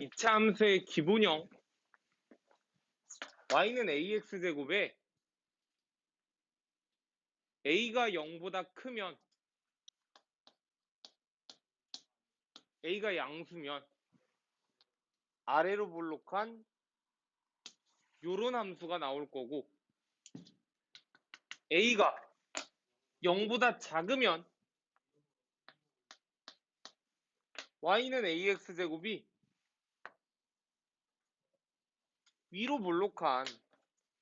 2차 함수의 기본형 y는 ax제곱에 a가 0보다 크면 a가 양수면 아래로 볼록한 요런 함수가 나올 거고 a가 0보다 작으면 y는 ax제곱이 위로 볼록한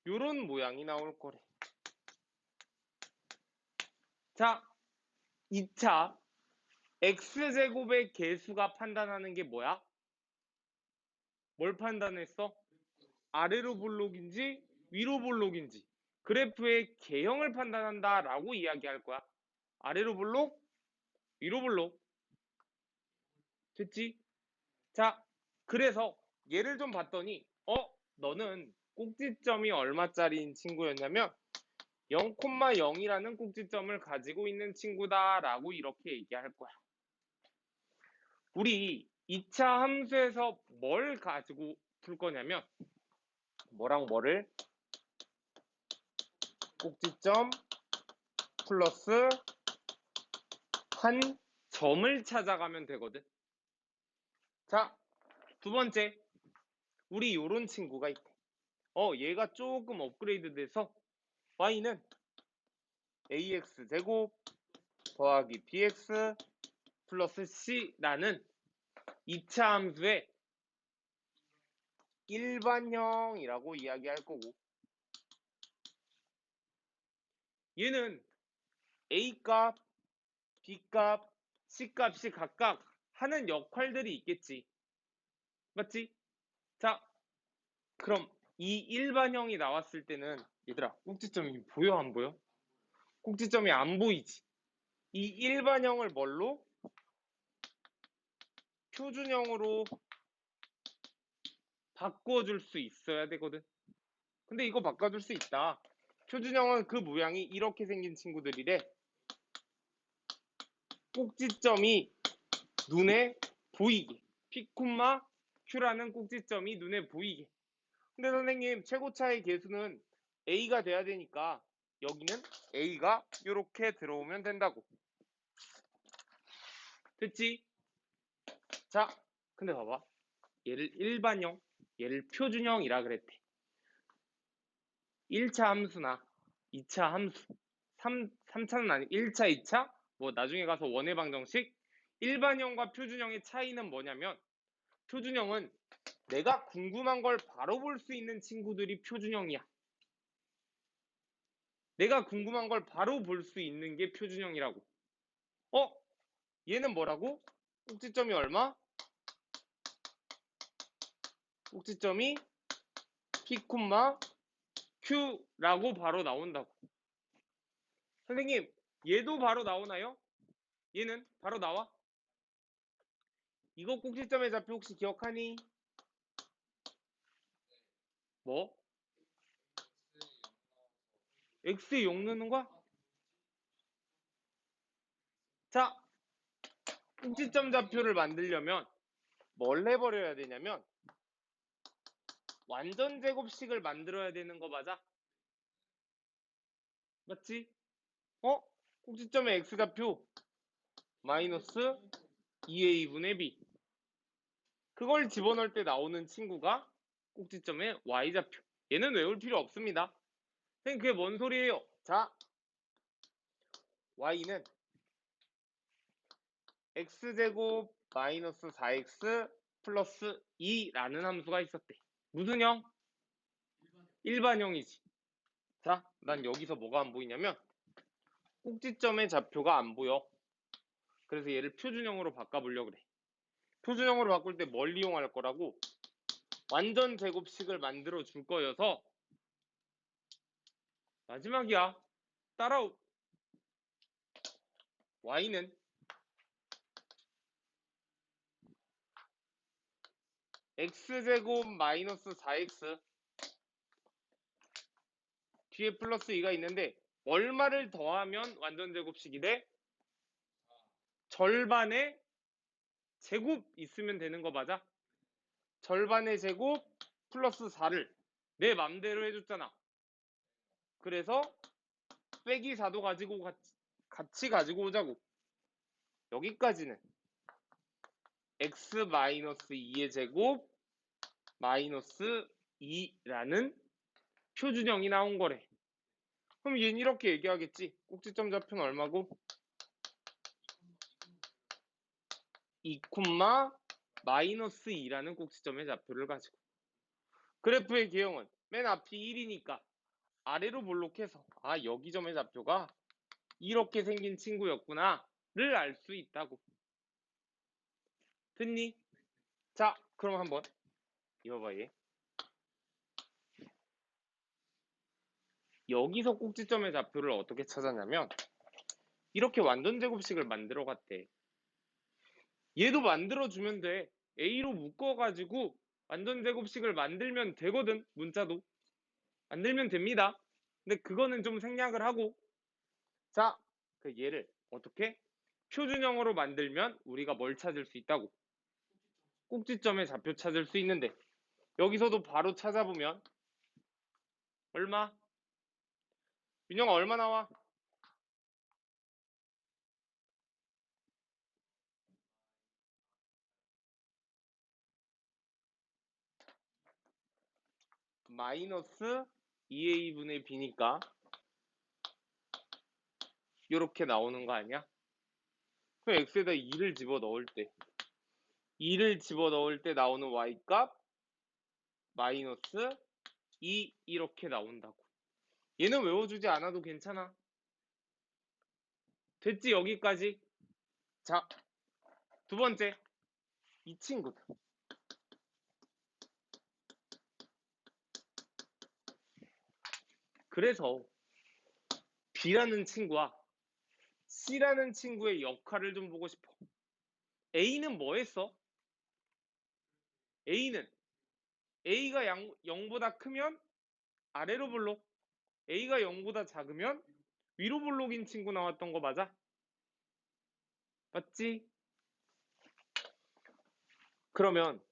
요런 모양이 나올 거래. 자, 2차 x제곱의 개수가 판단하는 게 뭐야? 뭘 판단했어? 아래로 볼록인지 위로 볼록인지 그래프의 개형을 판단한다 라고 이야기할 거야. 아래로 볼록, 위로 볼록. 됐지? 자, 그래서 얘를 좀 봤더니 어? 너는 꼭지점이 얼마짜리인 친구였냐면 0,0이라는 꼭지점을 가지고 있는 친구다라고 이렇게 얘기할 거야. 우리 2차 함수에서 뭘 가지고 풀 거냐면 뭐랑 뭐를 꼭지점 플러스 한 점을 찾아가면 되거든. 자, 두 번째. 우리 요런 친구가 있대. 어, 얘가 조금 업그레이드 돼서 y는 ax 제곱 더하기 bx 플러스 c라는 2차 함수의 일반형이라고 이야기할 거고 얘는 a값, b값, c값이 각각 하는 역할들이 있겠지. 맞지? 자, 그럼 이 일반형이 나왔을 때는 얘들아 꼭지점이 보여 안 보여? 꼭지점이 안 보이지. 이 일반형을 뭘로? 표준형으로 바꿔줄 수 있어야 되거든. 근데 이거 바꿔줄 수 있다. 표준형은 그 모양이 이렇게 생긴 친구들이래. 꼭지점이 눈에 보이게. 피콤마 Q라는 꼭지점이 눈에 보이게. 근데 선생님 최고차의 개수는 A가 돼야 되니까 여기는 A가 이렇게 들어오면 된다고. 됐지? 자, 근데 봐봐. 얘를 일반형, 얘를 표준형이라 그랬대. 1차 함수나 2차 함수, 3, 3차는 아니 1차, 2차, 뭐 나중에 가서 원의 방정식, 일반형과 표준형의 차이는 뭐냐면 표준형은 내가 궁금한 걸 바로 볼 수 있는 친구들이 표준형이야. 내가 궁금한 걸 바로 볼 수 있는 게 표준형이라고. 어? 얘는 뭐라고? 꼭지점이 얼마? 꼭지점이 P, Q라고 바로 나온다고. 선생님, 얘도 바로 나오나요? 얘는 바로 나와? 이거 꼭지점의 좌표 혹시 기억하니? 뭐? x에 0 넣는 거야? 자, 꼭지점 좌표를 만들려면 뭘 해버려야 되냐면 완전 제곱식을 만들어야 되는 거 맞아? 맞지? 어? 꼭지점의 x좌표 마이너스 2a분의 b 그걸 집어넣을 때 나오는 친구가 꼭지점의 y좌표 얘는 외울 필요 없습니다 선생님 그게 뭔 소리예요? 자 y는 x제곱 마이너스 4x 플러스 2라는 함수가 있었대 무슨 형? 일반형이지 자, 난 여기서 뭐가 안 보이냐면 꼭지점의 좌표가 안 보여. 그래서 얘를 표준형으로 바꿔보려고 그래. 표준형으로 바꿀 때 뭘 이용할 거라고? 완전 제곱식을 만들어 줄 거여서 마지막이야. 따라오. y는 x제곱 마이너스 4x 뒤에 플러스 2가 있는데 얼마를 더하면 완전 제곱식이 돼? 절반의 제곱 있으면 되는 거 맞아? 절반의 제곱 플러스 4를 내 맘대로 해줬잖아. 그래서 빼기 4도 가지고 같이, 같이 가지고 오자고. 여기까지는 x 마이너스 2의 제곱 마이너스 2라는 표준형이 나온 거래. 그럼 얘는 이렇게 얘기하겠지. 꼭지점 좌표는 얼마고? 2, 마이너스 2라는 꼭지점의 좌표를 가지고. 그래프의 개형은 맨 앞이 1이니까 아래로 볼록해서 아 여기 점의 좌표가 이렇게 생긴 친구였구나를 알 수 있다고. 됐니? 자, 그럼 한번 이어봐 얘. 여기서 꼭지점의 좌표를 어떻게 찾았냐면 이렇게 완전 제곱식을 만들어 갔대. 얘도 만들어 주면 돼. A로 묶어 가지고 완전 제곱식을 만들면 되거든. 문자도 만들면 됩니다. 근데 그거는 좀 생략을 하고 자, 그 얘를 어떻게 표준형으로 만들면 우리가 뭘 찾을 수 있다고? 꼭지점의 좌표 찾을 수 있는데 여기서도 바로 찾아보면 얼마? 윤영아 얼마 나와? 마이너스 2a분의 b니까 이렇게 나오는 거 아니야? 그럼 x에다 2를 집어 넣을 때 2를 집어 넣을 때 나오는 y값 마이너스 2 이렇게 나온다고. 얘는 외워주지 않아도 괜찮아. 됐지 여기까지? 자, 두 번째 이 친구들. 그래서 B라는 친구와 C라는 친구의 역할을 좀 보고 싶어. A는 뭐 했어? A는 A가 0보다 크면 아래로 볼록 A가 0보다 작으면 위로 볼록인 친구 나왔던 거 맞아? 맞지? 그러면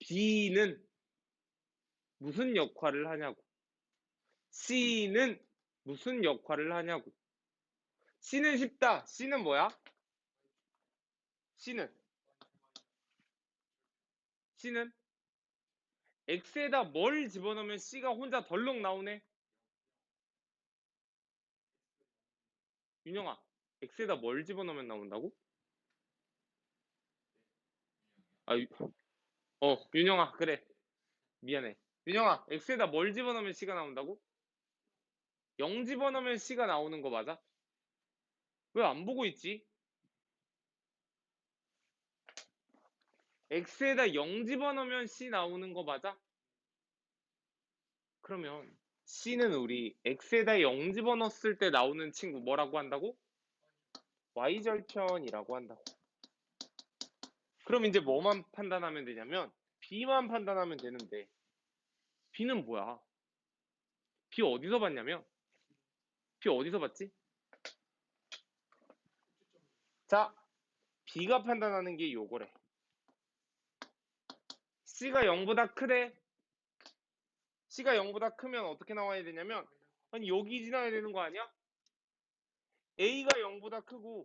B는 무슨 역할을 하냐고 C는 무슨 역할을 하냐고 C는 쉽다 C는 뭐야? C는 C는 X에다 뭘 집어넣으면 C가 혼자 덜렁 나오네? 윤영아, X에다 뭘 집어넣으면 나온다고? 아, 유- 어, 윤영아, 그래. 미안해. 윤영아, X에다 뭘 집어넣으면 C가 나온다고? 0 집어넣으면 C가 나오는 거 맞아? 왜 안 보고 있지? x에다 0 집어넣으면 c 나오는 거 맞아? 그러면 c는 우리 x에다 0 집어넣었을 때 나오는 친구 뭐라고 한다고? y절편이라고 한다고. 그럼 이제 뭐만 판단하면 되냐면 b만 판단하면 되는데 b는 뭐야? b 어디서 봤냐면 b 어디서 봤지? 자, b가 판단하는 게 요거래. C가 0보다 크대. C가 0보다 크면 어떻게 나와야 되냐면 아니 여기 지나야 되는 거 아니야? A가 0보다 크고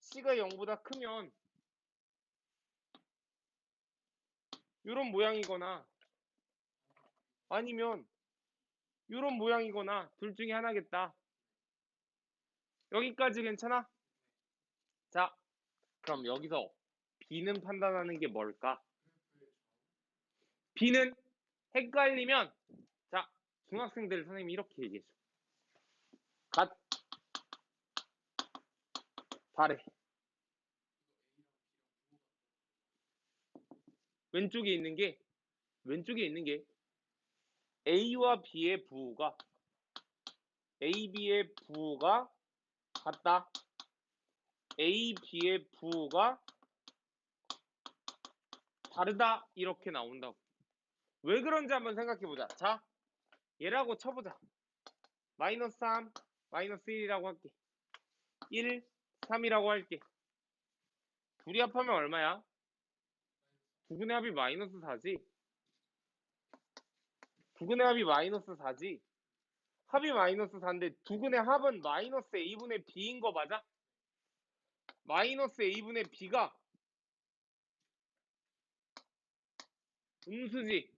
C가 0보다 크면 이런 모양이거나 아니면 이런 모양이거나 둘 중에 하나겠다. 여기까지 괜찮아? 자, 그럼 여기서 B는 판단하는 게 뭘까? B는 헷갈리면 자 중학생들 선생님이 이렇게 얘기해줘 갓 잘해 왼쪽에 있는 게 왼쪽에 있는 게 A와 B의 부호가 A, B의 부호가 같다 A, B의 부호가 다르다 이렇게 나온다고 왜 그런지 한번 생각해 보자. 자, 얘라고 쳐보자. 마이너스 3, 마이너스 1이라고 할게. 1, 3이라고 할게. 둘이 합하면 얼마야? 두근의 합이 마이너스 4지. 두근의 합이 마이너스 4지. 합이 마이너스 4인데 두근의 합은 마이너스 a분의 b인 거 맞아? 마이너스 a분의 b가 음수지.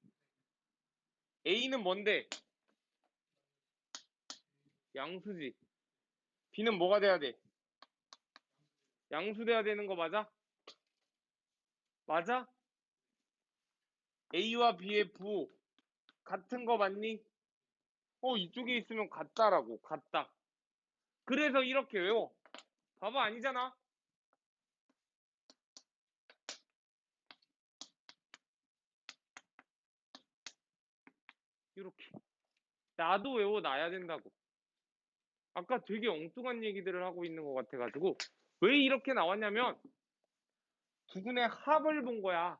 a는 뭔데? 양수지. b는 뭐가 돼야 돼? 양수 돼야 되는 거 맞아? 맞아? a와 b의 부호 같은 거 맞니? 어 이쪽에 있으면 같다라고 같다. 그래서 이렇게 외워. 봐봐 아니잖아. 이렇게 나도 외워놔야 된다고. 아까 되게 엉뚱한 얘기들을 하고 있는 것 같아가지고 왜 이렇게 나왔냐면 두근의 합을 본 거야.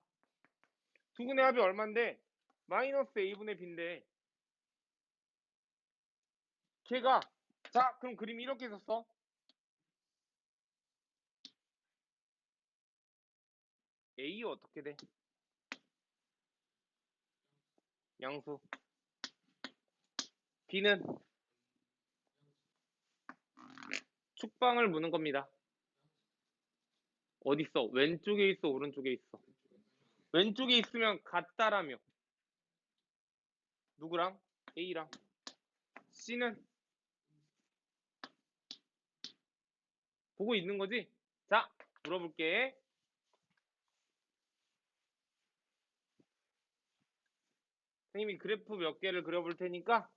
두근의 합이 얼만데 마이너스 a분의 b인데 걔가 자 그럼 그림 이렇게 썼어. a 어떻게 돼? 양수. b는 축방을 무는 겁니다. 어디 있어? 왼쪽에 있어, 오른쪽에 있어. 왼쪽에 있으면 같다라며. 누구랑? A랑. C는 보고 있는 거지? 자, 물어볼게. 선생님이 그래프 몇 개를 그려볼 테니까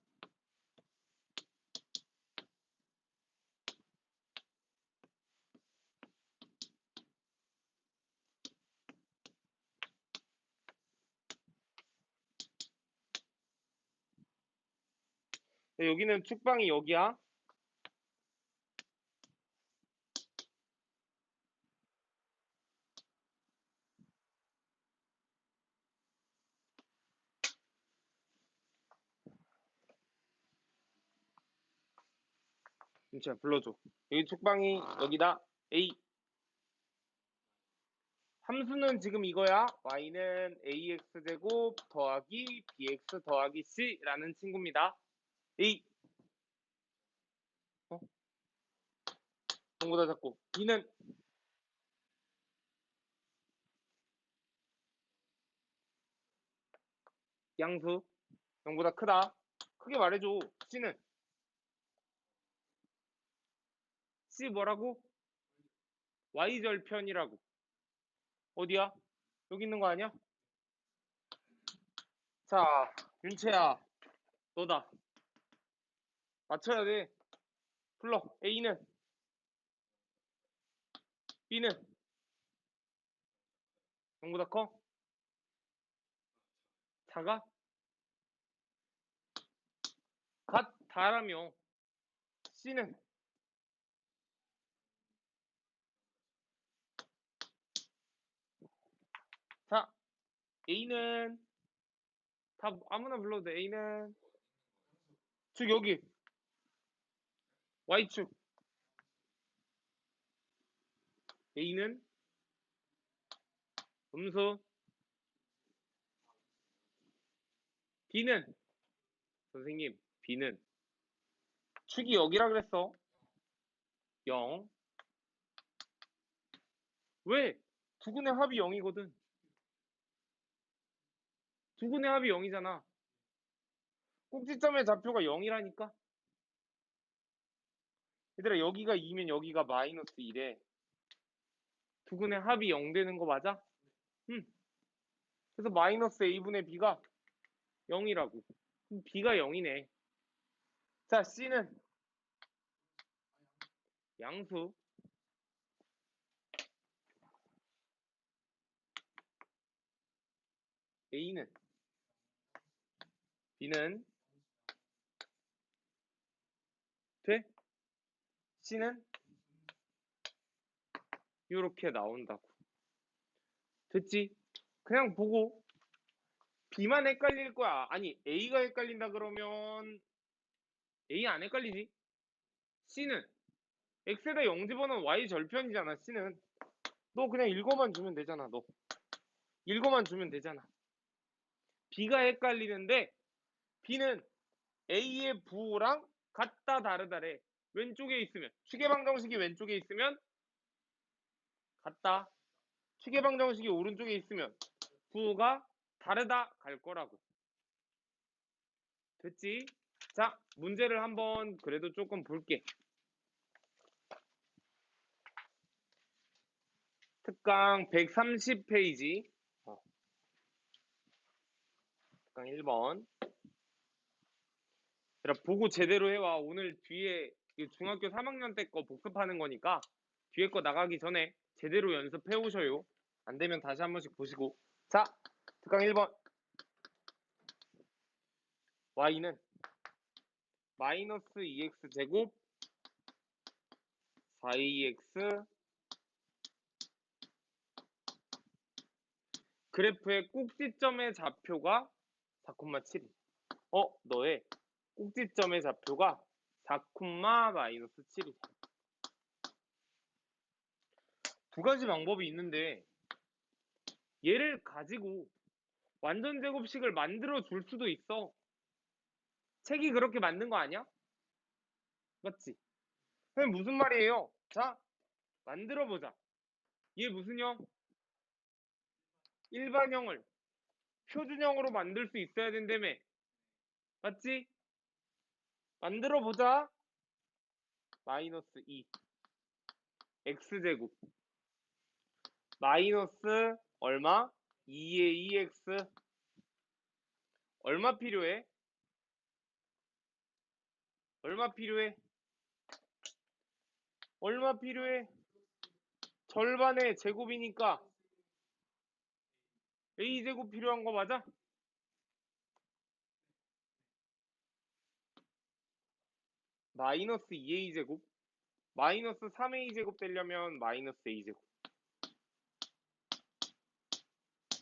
네, 여기는 축방이 여기야. 진짜 불러줘. 여기 축방이 여기다. A. 함수는 지금 이거야. y는 ax 제곱 더하기 bx 더하기 c라는 친구입니다. A. 어? 전부 다 잡고. B는 양수. 0보다 크다. 크게 말해줘. C는 C 뭐라고? Y절편이라고. 어디야? 여기 있는 거 아니야? 자, 윤채야. 너다. 맞춰야 돼. 불러. A는 B는 0보다 커? 작아? 같다라며 C는 자 A는 다 아무나 불러도 돼. A는 즉 여기. Y축 A는 음수 B는 선생님 B는 축이 여기라 그랬어. 0 왜? 두근의 합이 0이거든 두 근의 합이 0이잖아 꼭지점의 좌표가 0이라니까 얘들아 여기가 2면 여기가 마이너스 1에 두 근의 합이 0 되는 거 맞아? 응. 그래서 마이너스 a분의 b가 0이라고. 그럼 b가 0이네. 자, c는 양수. a는 b는 돼? C는 이렇게 나온다고. 됐지? 그냥 보고 B만 헷갈릴 거야. 아니 A가 헷갈린다 그러면 A 안 헷갈리지? C는 X에다 0 집어넣은 Y 절편이잖아. C는 너 그냥 읽어만 주면 되잖아. 너 읽어만 주면 되잖아. B가 헷갈리는데 B는 A의 부호랑 같다 다르다래. 왼쪽에 있으면 추계방 정식이 왼쪽에 있으면 같다. 추계방 정식이 오른쪽에 있으면 부호가 다르다 갈 거라고. 됐지? 자, 문제를 한번 그래도 조금 볼게. 특강 130페이지. 어. 특강 1번. 얘들아, 보고 제대로 해와. 오늘 뒤에 이 중학교 3학년 때 거 복습하는 거니까 뒤에 거 나가기 전에 제대로 연습해 오셔요. 안 되면 다시 한 번씩 보시고. 자, 특강 1번. y는 마이너스 2x 제곱 4ax 그래프의 꼭지점의 좌표가 4,7이 어 너의 꼭지점의 좌표가 4, 마이너스 7이 두 가지 방법이 있는데 얘를 가지고 완전 제곱식을 만들어 줄 수도 있어 책이 그렇게 만든 거 아니야? 맞지? 그럼 무슨 말이에요? 자, 만들어 보자. 얘 무슨 형? 일반형을 표준형으로 만들 수 있어야 된다며. 맞지? 만들어 보자. 마이너스 2. x제곱. 마이너스 얼마? 2의 2x. 얼마 필요해? 얼마 필요해? 얼마 필요해? 절반의 제곱이니까 a제곱 필요한 거 맞아? 마이너스 2a제곱 마이너스 3a제곱 되려면 마이너스 a제곱.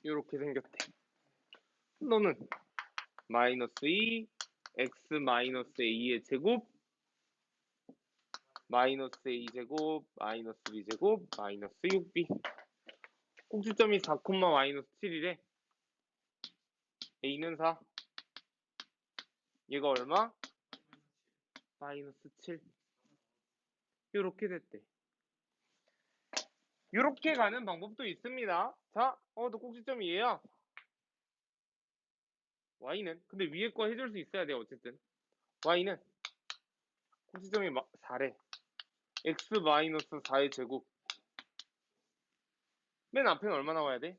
이렇게 생겼대. 너는 마이너스 2 x 마이너스 a의 제곱 마이너스 a제곱 마이너스 b제곱 마이너스 6b 꼭지점이 4, 마이너스 7이래. a는 4 얘가 얼마? 마이너스 7 이렇게 됐대. 이렇게 가는 방법도 있습니다. 자, 어, 너 꼭지점이 얘야 y는? 근데 위에 거 해줄 수 있어야 돼 어쨌든. y는? 꼭지점이 4래. x 마이너스 4의 제곱. 맨 앞에는 얼마 나와야 돼?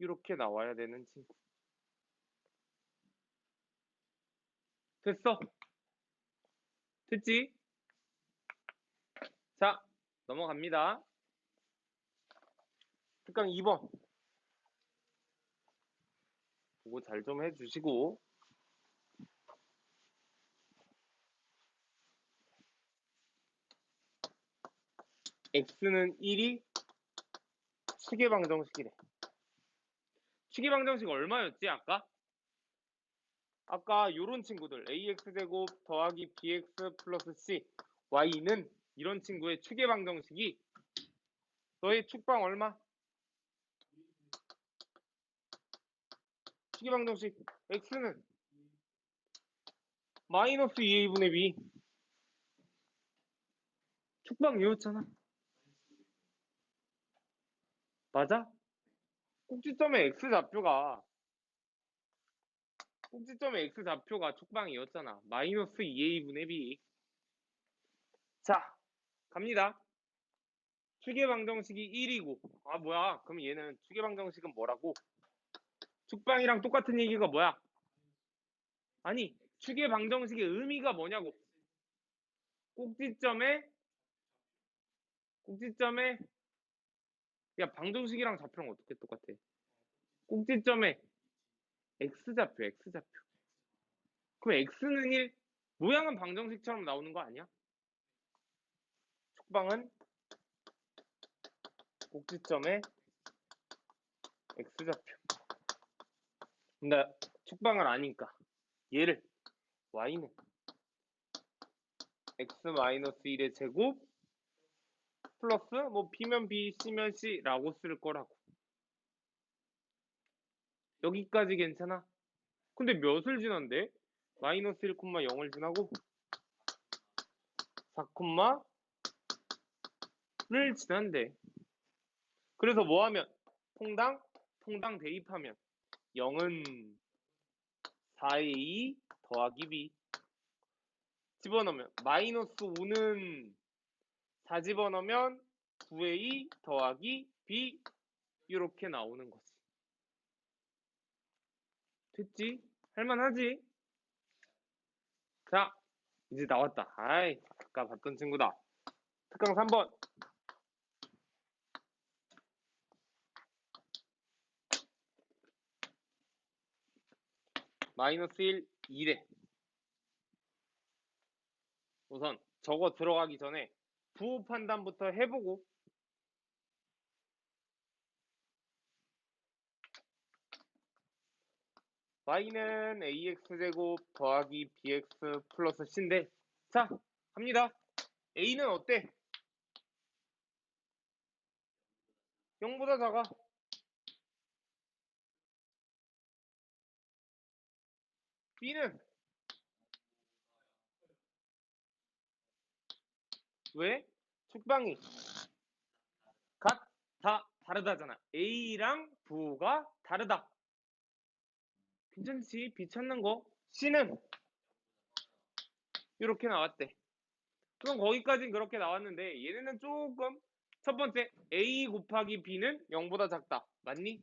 이렇게 나와야 되는 친구 됐어. 됐지? 자 넘어갑니다. 특강 2번. 보고 잘 좀 해주시고. X는 1이 추계방정식이래. 추계방정식 얼마였지 아까? 아까 요런 친구들 ax제곱 더하기 bx 플러스 c y는 이런 친구의 추계방정식이 너의 축방 얼마? 시계방정식 x는 마이너스 2a분의 b 축방 이었잖아 맞아? 꼭지점의 x좌표가 꼭지점의 x좌표가 축방이었잖아 마이너스 2a분의 b 자 갑니다 추계방정식이 1이고 아 뭐야 그럼 얘는 추계방정식은 뭐라고 축방이랑 똑같은 얘기가 뭐야? 아니, 축의 방정식의 의미가 뭐냐고. 꼭지점에 꼭지점에 야 방정식이랑 좌표랑 어떻게 똑같아? 꼭지점에 x좌표, x좌표. 그럼 x는 1, 모양은 방정식처럼 나오는 거 아니야? 축방은 꼭지점에 x좌표. 근데 축방을 아니까 얘를 y는 x-1의 제곱 플러스 뭐 B면 B, C면 C라고 쓸 거라고. 여기까지 괜찮아? 근데 몇을 지난대? 마이너스 1,0을 지나고 4,를 지난대. 그래서 뭐 하면 통당? 통당 대입하면 0은 4a 더하기 b 집어넣으면 마이너스 5는 4 집어넣으면 9a 더하기 b 이렇게 나오는 거지. 됐지? 할만하지? 자, 이제 나왔다. 아이, 아까 봤던 친구다. 특강 3번. 마이너스 1, 2래. 우선 저거 들어가기 전에 부호 판단부터 해보고 y는 ax제곱 더하기 bx 플러스 c인데 자 갑니다. a는 어때? 0보다 작아? b는? 왜? 축방이 같다 다르다잖아. a랑 부호가 다르다 괜찮지? B 찾는 거. C는 이렇게 나왔대. 그럼 거기까지는 그렇게 나왔는데 얘네는 조금 첫 번째 A 곱하기 B는 0보다 작다. 맞니?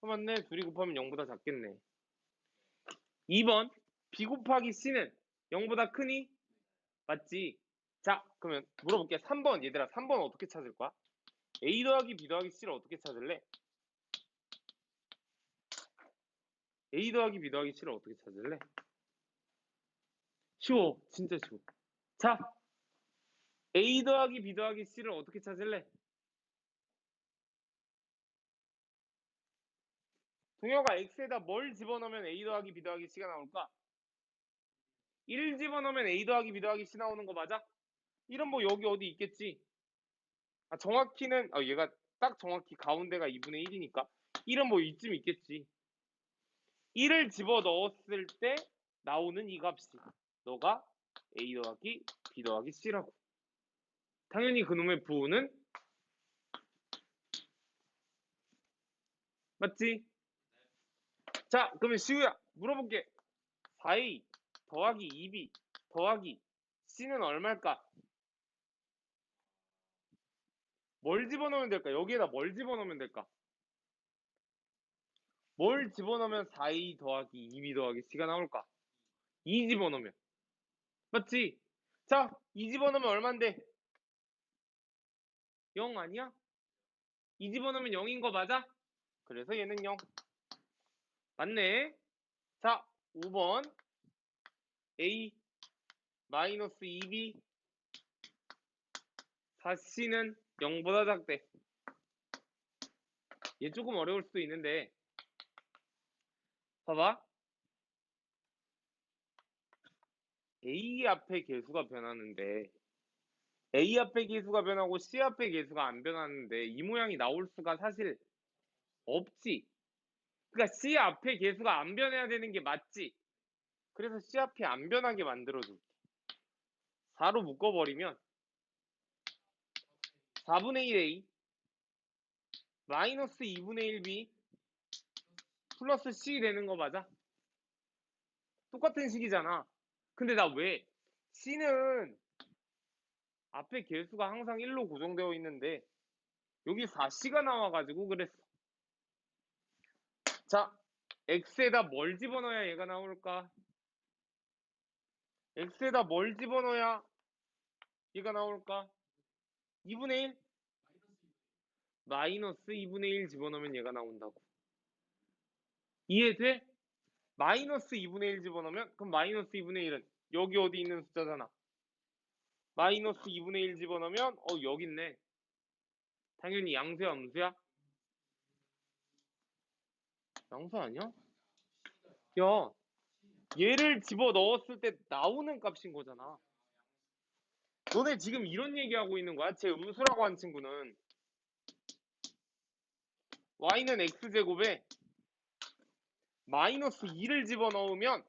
어, 맞네. 둘이 곱하면 0보다 작겠네. 2번 B 곱하기 C는 0보다 크니? 맞지? 자 그러면 물어볼게. 3번 얘들아 3번 어떻게 찾을 거야? A 더하기 B 더하기 C를 어떻게 찾을래? A 더하기 B 더하기 C를 어떻게 찾을래? 쉬워. 진짜 쉬워. 자, A 더하기 B 더하기 C를 어떻게 찾을래? 동혁아 X에다 뭘 집어넣으면 A 더하기 B 더하기 C가 나올까? 1 집어넣으면 A 더하기 B 더하기 C 나오는 거 맞아? 1은 뭐 여기 어디 있겠지? 아, 정확히는, 아, 얘가 딱 정확히 가운데가 2분의 1이니까 1은 뭐 이쯤 있겠지. 1을 집어 넣었을 때 나오는 이 값이 너가 a 더하기 b 더하기 c라고. 당연히 그놈의 부호는 맞지? 자, 그러면 시우야 물어볼게. 4a 더하기 2b 더하기 c는 얼마일까? 뭘 집어넣으면 될까? 여기에다 뭘 집어넣으면 될까? 뭘 집어넣으면 4a 더하기 2b 더하기 c가 나올까? 2 집어넣으면. 맞지? 자, 2 집어넣으면 얼만데? 0 아니야? 2 집어넣으면 0인 거 맞아? 그래서 얘는 0. 맞네. 자, 5번. a 마이너스 2b 4c는 0보다 작대. 얘 조금 어려울 수도 있는데 봐봐. A 앞에 개수가 변하는데 A 앞에 개수가 변하고 C 앞에 개수가 안 변하는데 이 모양이 나올 수가 사실 없지. 그러니까 C 앞에 개수가 안 변해야 되는 게 맞지. 그래서 C 앞에 안 변하게 만들어줄게. 4로 묶어버리면 4분의 1A 마이너스 2분의 1B 플러스 C 되는 거 맞아? 똑같은 식이잖아. 근데 나 왜? C는 앞에 개수가 항상 1로 고정되어 있는데 여기 4C가 나와가지고 그랬어. 자, X에다 뭘 집어넣어야 얘가 나올까? X에다 뭘 집어넣어야 얘가 나올까? 2분의 1? 마이너스 2분의 1 집어넣으면 얘가 나온다고. 이해돼? 마이너스 2분의 1 집어넣으면 그럼 마이너스 2분의 1은 여기 어디 있는 숫자잖아. 마이너스 2분의 1 집어넣으면 어 여기 있네. 당연히 양수야 음수야? 양수 아니야? 야 얘를 집어넣었을 때 나오는 값인 거잖아. 너네 지금 이런 얘기하고 있는 거야? 제 음수라고 한 친구는 y는 x제곱에 마이너스 2를 집어넣으면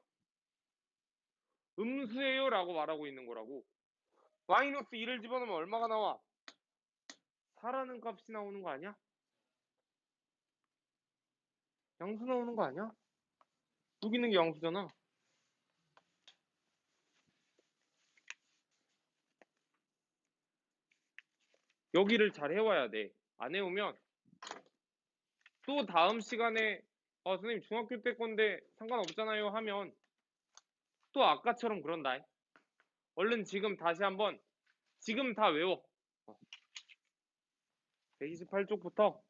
음수예요 라고 말하고 있는 거라고 마이너스 2를 집어넣으면 얼마가 나와? 4라는 값이 나오는 거 아니야? 양수 나오는 거 아니야? 여기 있는 게 양수잖아 여기를 잘 해와야 돼. 안 해오면 또 다음 시간에 아 선생님 중학교 때 건데 상관없잖아요 하면 또 아까처럼 그런다. 얼른 지금 다시 한번 지금 다 외워. 128쪽부터